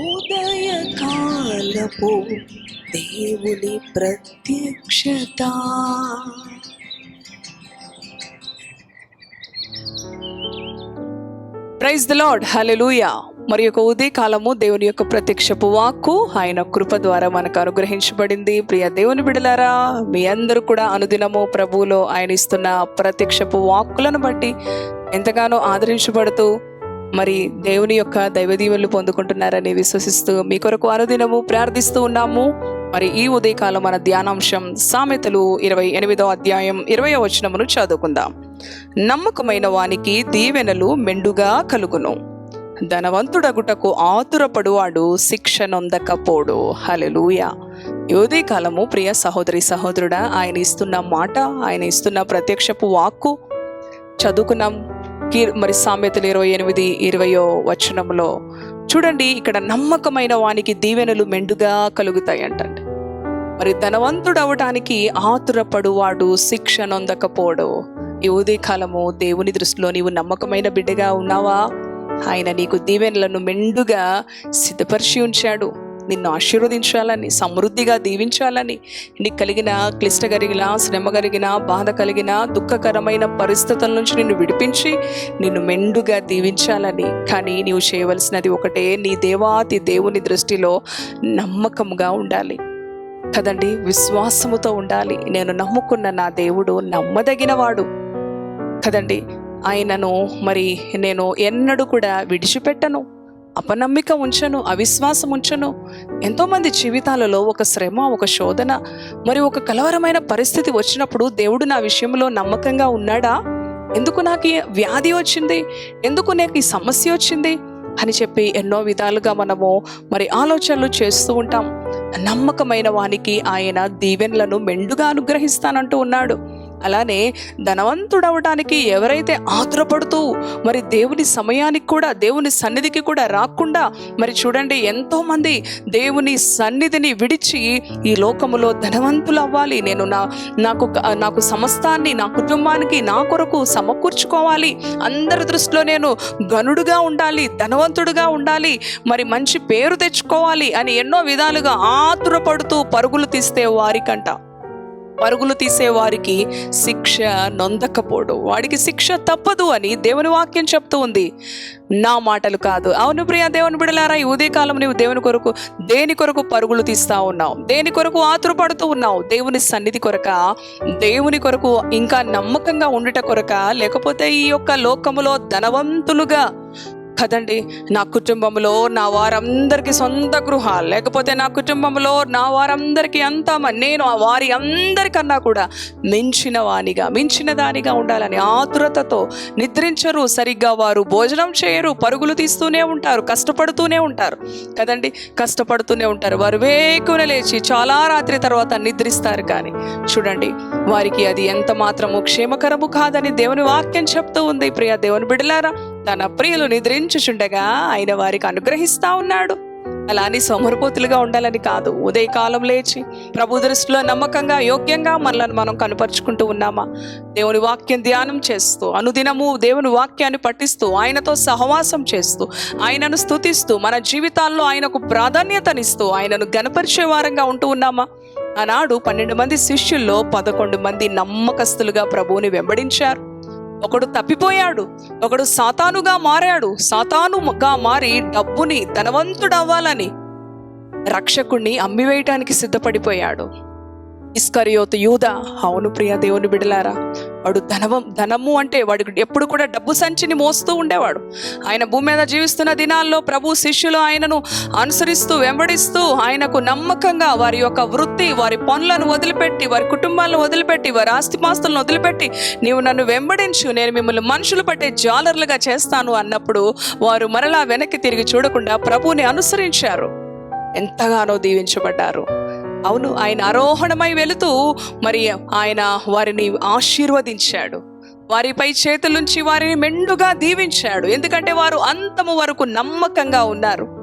ఉదయకాలపు దేవుని ప్రత్యక్షత. ప్రైజ్ ద లాడ్ హలెలూయా మరి యొక్క ఉదయకాలము దేవుని యొక్క ప్రత్యక్షపు వాక్కు ఆయన కృప ద్వారా మనకు అనుగ్రహించబడింది. ప్రియ దేవుని బిడలారా మీ అందరూ కూడా అనుదినము ప్రభువులో ఆయన ఇస్తున్న ప్రత్యక్షపు వాక్కులను బట్టి ఎంతగానో ఆదరించబడుతూ మరి దేవుని యొక్క దైవదీవులు పొందుకుంటున్నారని విశ్వసిస్తూ మీ కొరకు అనుదినము ప్రార్థిస్తూ ఉన్నాము. మరి ఈ ఉదయకాలం మన ధ్యానాంశం సామెతలు ఇరవై ఎనిమిదో అధ్యాయం ఇరవై వచనమును చదువుకుందాం. నమ్మకమైన వానికి దీవెనలు మెండుగా కలుగును. ధనవంతుడగుటకు ఆతురపడువాడు శిక్ష నొందకపోడు. హలెలూయ యోదే కాలము ప్రియ సహోదరి సహోదరుడా ఆయన ఇస్తున్న మాట ఆయన ఇస్తున్న ప్రత్యక్షపు వాక్కు చదువుకున్నాం. మరి సామెతలు ఇరవై ఎనిమిది ఇరవయో వచనంలో చూడండి ఇక్కడ నమ్మకమైన వానికి దీవెనలు మెండుగా కలుగుతాయి అంటండి మరి ధనవంతుడు అవడానికి ఆతురపడువాడు శిక్ష నొందకపోడు. ఈ ఉదయకాలము దేవుని దృష్టిలో నీవు నమ్మకమైన బిడ్డగా ఉన్నావా? ఆయన నీకు దీవెనలను మెండుగా సిద్ధపరిచి ఉంచాడు. నిన్ను ఆశీర్వదించాలని సమృద్ధిగా దీవించాలని నీకు కలిగిన క్లిష్ట కలిగిన శ్రమ కలిగిన బాధ కలిగిన దుఃఖకరమైన పరిస్థితుల నుంచి నిన్ను విడిపించి నిన్ను మెండుగా దీవించాలని. కానీ నీవు చేయవలసినది ఒకటే నీ దేవాతి దేవుని దృష్టిలో నమ్మకంగా ఉండాలి. కదండి? విశ్వాసముతో ఉండాలి. నేను నమ్ముకున్న నా దేవుడు నమ్మదగినవాడు. కదండి? ఆయనను మరి నేను ఎన్నడూ కూడా విడిచిపెట్టను. అపనమ్మిక ఉంచను అవిశ్వాసం ఉంచను. ఎంతోమంది జీవితాలలో ఒక శ్రమ ఒక శోధన మరి ఒక కలవరమైన పరిస్థితి వచ్చినప్పుడు దేవుడు నా విషయంలో నమ్మకంగా ఉన్నాడా? ఎందుకు నాకు ఈ వ్యాధి వచ్చింది? ఎందుకు నాకు ఈ సమస్య వచ్చింది? అని చెప్పి ఎన్నో విధాలుగా మనము మరి ఆలోచనలు చేస్తూ ఉంటాం. నమ్మకమైన వానికి ఆయన దీవెనలను మెండుగా అనుగ్రహిస్తానంటూ ఉన్నాడు. అలానే ధనవంతుడవటానికి ఎవరైతే ఆతురపడుతూ మరి దేవుని సమయానికి కూడా దేవుని సన్నిధికి కూడా రాకుండా మరి చూడండి ఎంతోమంది దేవుని సన్నిధిని విడిచి ఈ లోకములో ధనవంతులు అవ్వాలి నేను నా నాకు నాకు సమస్తాన్ని నా కుటుంబానికి నా కొరకు సమకూర్చుకోవాలి. అందరి దృష్టిలో నేను గనుడుగా ఉండాలి ధనవంతుడుగా ఉండాలి మరి మంచి పేరు తెచ్చుకోవాలి అని ఎన్నో విధాలుగా ఆతురపడుతూ పరుగులు తీస్తే వారికంట. పరుగులు తీసే వారికి శిక్ష నొందకపోడు. వాడికి శిక్ష తప్పదు అని దేవుని వాక్యం చెప్తూ ఉంది. నా మాటలు కాదు. అవును ప్రియ దేవుని బిడలారా ఈ ఉదయకాలం నీవు దేవుని కొరకు దేని కొరకు పరుగులు తీస్తా ఉన్నావు? దేని కొరకు ఆతురపడుతూ ఉన్నావు? దేవుని సన్నిధి కొరక? దేవుని కొరకు ఇంకా నమ్మకంగా ఉండుట కొరక? లేకపోతే ఈ యొక్క లోకములో ధనవంతులుగా కదండి నా కుటుంబంలో నా వారందరికీ సొంత గృహాలు లేకపోతే నా కుటుంబంలో నా వారందరికీ అంతా నేను ఆ వారి అందరికన్నా కూడా మించిన వానిగా మించిన దానిగా ఉండాలని ఆతురతతో నిద్రించరు. సరిగ్గా వారు భోజనం చేయరు పరుగులు తీస్తూనే ఉంటారు కష్టపడుతూనే ఉంటారు. కదండి కష్టపడుతూనే ఉంటారు. వారు వేకున లేచి చాలా రాత్రి తర్వాత నిద్రిస్తారు కానీ చూడండి వారికి అది ఎంత మాత్రము క్షేమకరము కాదని దేవుని వాక్యం చెప్తూ ఉంది. ప్రియ దేవుని బిడలారా తన ప్రియులు నిద్రించుచుండగా ఆయన వారికి అనుగ్రహిస్తా ఉన్నాడు. అలా అని సోమరిపోతులుగా ఉండాలని కాదు. ఉదయకాలం లేచి ప్రభు దృష్టిలో నమ్మకంగా యోగ్యంగా మనల్ని మనం కనపరుచుకుంటూ ఉన్నామా? దేవుని వాక్యం ధ్యానం చేస్తూ అనుదినము దేవుని వాక్యాన్ని పఠిస్తూ ఆయనతో సహవాసం చేస్తూ ఆయనను స్థుతిస్తూ మన జీవితాల్లో ఆయనకు ప్రాధాన్యతనిస్తూ ఆయనను గనపరిచే వారంగా ఉంటూ ఉన్నామా? ఆనాడు పన్నెండు మంది శిష్యుల్లో పదకొండు మంది నమ్మకస్తులుగా ప్రభువుని వెంబడించారు. ఒకడు తప్పిపోయాడు ఒకడు సాతానుగా మారాడు. సాతానుగా మారి డబ్బుని ధనవంతుడవ్వాలని రక్షకుణ్ణి అమ్మివేయటానికి సిద్ధపడిపోయాడు. ఇస్కరియోతు యూద అవును ప్రియ దేవుని బిడలారా వాడు ధనవం ధనము అంటే వాడు ఎప్పుడు కూడా డబ్బు సంచిని మోస్తూ ఉండేవాడు. ఆయన భూమి మీద జీవిస్తున్న దినాల్లో ప్రభు శిష్యులు ఆయనను అనుసరిస్తూ వెంబడిస్తూ ఆయనకు నమ్మకంగా వారి యొక్క వృత్తి వారి పనులను వదిలిపెట్టి వారి కుటుంబాలను వదిలిపెట్టి వారి ఆస్తిపాస్తులను వదిలిపెట్టి నీవు నన్ను వెంబడించు నేను మిమ్మల్ని మనుషులు పట్టే జాలర్లుగా చేస్తాను అన్నప్పుడు వారు మరలా వెనక్కి తిరిగి చూడకుండా ప్రభువుని అనుసరించారు. ఎంతగానో దీవించబడ్డారు. అవును ఆయన ఆరోహణమై వెళుతూ మరి ఆయన వారిని ఆశీర్వదించాడు. వారిపై చేతులుంచి వారిని మెండుగా దీవించాడు. ఎందుకంటే వారు అంతము వరకు నమ్మకంగా ఉన్నారు.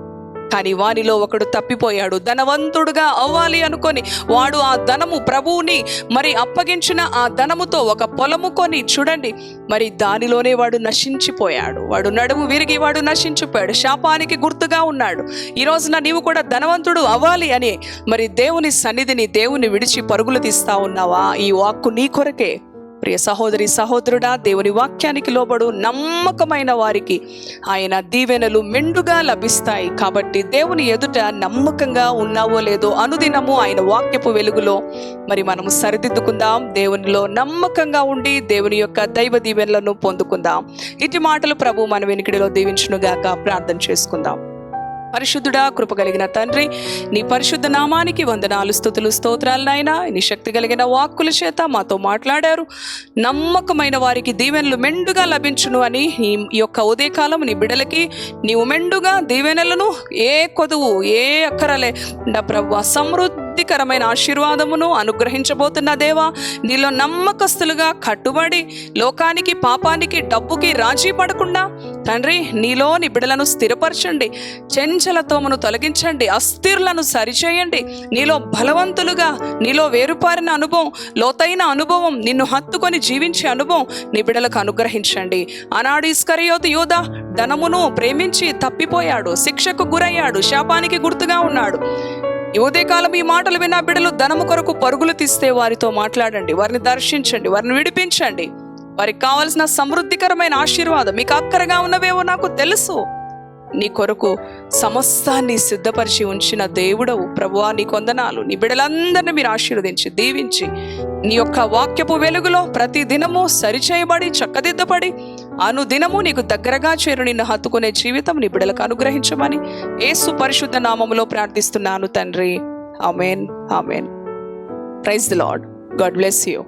కానీ వానిలో ఒకడు తప్పిపోయాడు. ధనవంతుడుగా అవ్వాలి అనుకొని వాడు ఆ ధనము ప్రభువుని మరి అప్పగించిన ఆ ధనముతో ఒక పొలము కొని చూడండి. మరి దానిలోనే వాడు నశించిపోయాడు. వాడు నడుము విరిగి వాడు నశించిపోయాడు. శాపానికి గుర్తుగా ఉన్నాడు. ఈ రోజున నీవు కూడా ధనవంతుడు అవ్వాలి అని మరి దేవుని సన్నిధిని దేవుని విడిచి పరుగులు తీస్తా ఉన్నావా? ఈ వాక్కు నీ కొరకే. ప్రియ సహోదరి సహోదరుడా దేవుని వాక్యానికి లోబడు నమ్మకమైన వారికి ఆయన దీవెనలు మెండుగా లభిస్తాయి. కాబట్టి దేవుని ఎదుట నమ్మకంగా ఉన్నావో లేదో అనుదినము ఆయన వాక్యపు వెలుగులో మరి మనము సరిదిద్దుకుందాం. దేవునిలో నమ్మకంగా ఉండి దేవుని యొక్క దైవ దీవెనలను పొందుకుందాం. ఇటు మాటలు ప్రభు మన వెనుకడిలో దీవించునుగాక ప్రార్థన చేసుకుందాం. పరిశుద్ధుడా కృప కలిగిన తండ్రి నీ పరిశుద్ధ నామానికి వందనాలు స్థుతులు స్తోత్రాలు నాయన. నీ శక్తి కలిగిన వాక్కుల చేత మాతో మాట్లాడారు. నమ్మకమైన వారికి దీవెనలు మెండుగా లభించును అని ఈ యొక్క ఉదయకాలం నీ బిడలకి నీవు మెండుగా దీవెనలను ఏ కొదువు ఏ అక్కరలే. ప్రభు సమృద్ధికరమైన ఆశీర్వాదమును అనుగ్రహించబోతున్న దేవా నీలో నమ్మకస్తులుగా కట్టుబడి లోకానికి పాపానికి డబ్బుకి రాజీ పడకుండా తండ్రి నీలోని బిడలను స్థిరపరచండి. చెంచలతోమును తొలగించండి. అస్థిరులను సరిచేయండి. నీలో బలవంతులుగా నీలో వేరుపారిన అనుభవం లోతైన అనుభవం నిన్ను హత్తుకొని జీవించే అనుభవం నీ బిడలకు అనుగ్రహించండి. ఆనాడు ఇస్కరియోతు యోధ ధనమును ప్రేమించి తప్పిపోయాడు. శిక్షకు గురయ్యాడు. శాపానికి గుర్తుగా ఉన్నాడు. ఈ ఉదయకాలం ఈ మాటలు విన్న బిడ్డలు ధనము కొరకు పరుగులు తీస్తే వారితో మాట్లాడండి వారిని దర్శించండి వారిని విడిపించండి. వారికి కావలసిన సమృద్ధికరమైన ఆశీర్వాదం మీకు అక్కరగా ఉన్నవేవో నాకు తెలుసు. నీ కొరకు సమస్తాన్ని సిద్ధపరిచి ఉంచిన దేవుడవు ప్రభువా నీ కొందనాలు నీ బిడలందరినీ మీరు ఆశీర్వదించి దీవించి నీ యొక్క వాక్యపు వెలుగులో ప్రతి దినము సరిచేయబడి చక్కదిద్దపడి అనుదినము నీకు దగ్గరగా చేరు నిన్ను హత్తుకునే జీవితం నీ బిడలకు అనుగ్రహించమని ఏసు పరిశుద్ధ నామములో ప్రార్థిస్తున్నాను తండ్రి. Amen. Amen. Praise the Lord. God bless you.